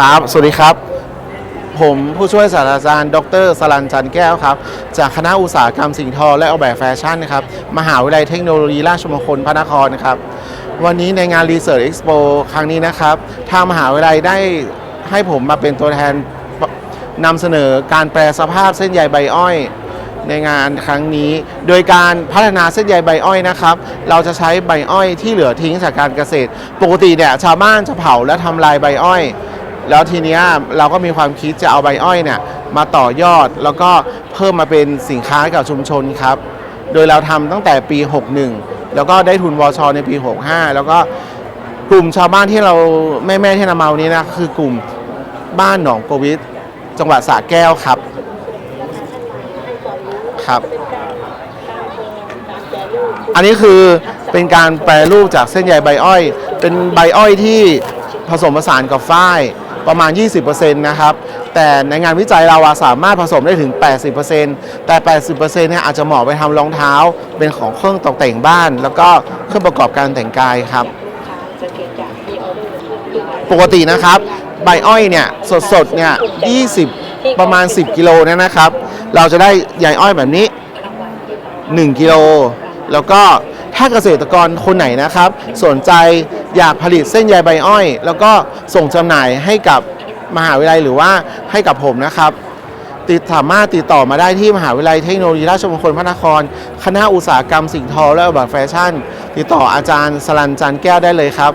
ครับ สวัสดีครับ ผมผู้ช่วยศาสตราจารย์ ดรสลันจันแก้วครับ จากคณะอุตสาหกรรมสิ่งทอ และออกแบบแฟชั่นนะครับ มหาวิทยาลัยเทคโนโลยีราชมงคลพระนครนะครับ วันนี้ในงาน Research Expo ครั้งนี้นะครับ ทางมหาวิทยาลัยได้ให้ผมมาเป็นตัวแทนนำเสนอการแปลสภาพเส้นใยใบอ้อยในงานครั้งนี้ โดยการพัฒนาเส้นใยใบอ้อยนะครับ เราจะใช้ใบอ้อยที่เหลือทิ้งจากการเกษตร ปกติเนี่ยชาวบ้านจะเผาและทำลายใบอ้อย แล้วทีเนี้ยเราก็มีความคิดจะเอาใบอ้อยเนี่ยมาต่อยอดแล้วก็เพิ่มมาเป็นสินค้าให้กับชุมชนครับ โดยเราทำตั้งแต่ปี 61 แล้วก็ได้ทุนวชในปี 65 แล้วก็กลุ่มชาวบ้านที่เราแม่แม่ที่นำมาวันนี้นะคือกลุ่มบ้านหนองโกวิทจังหวัดสระแก้วครับครับ อันนี้คือเป็นการแปรรูปจากเส้นใยใบอ้อย เป็นใบอ้อยที่ผสมผสานกับฝ้าย ประมาณ 20%นะครับ แต่ในงานวิจัยเราสามารถผสมได้ถึง 80%แต่ 80%เนี่ยอาจจะเหมาะไปทำรองเท้า เป็นของเครื่องตกแต่งบ้าน แล้วก็เครื่องประกอบการแต่งกายครับ ปกตินะครับ ใบอ้อยเนี่ยสดๆเนี่ย 20 ประมาณ 10 กิโลเนี่ยนะครับ เราจะได้ใยอ้อยแบบนี้ 1 กิโล แล้วก็ถ้าเกษตรกรคนไหนนะครับ สนใจ อยากผลิตเส้นใยใบอ้อย แล้วก็ส่งจำหน่ายให้กับมหาวิทยาลัยหรือว่าให้กับผมนะครับ ติดสามารถติดต่อมาได้ที่มหาวิทยาลัยเทคโนโลยีราชมงคลพระนคร คณะอุตสาหกรรมสิ่งทอและอุตสาหกรรมแฟชั่น ติดต่ออาจารย์สลันจันแก้วได้เลยครับ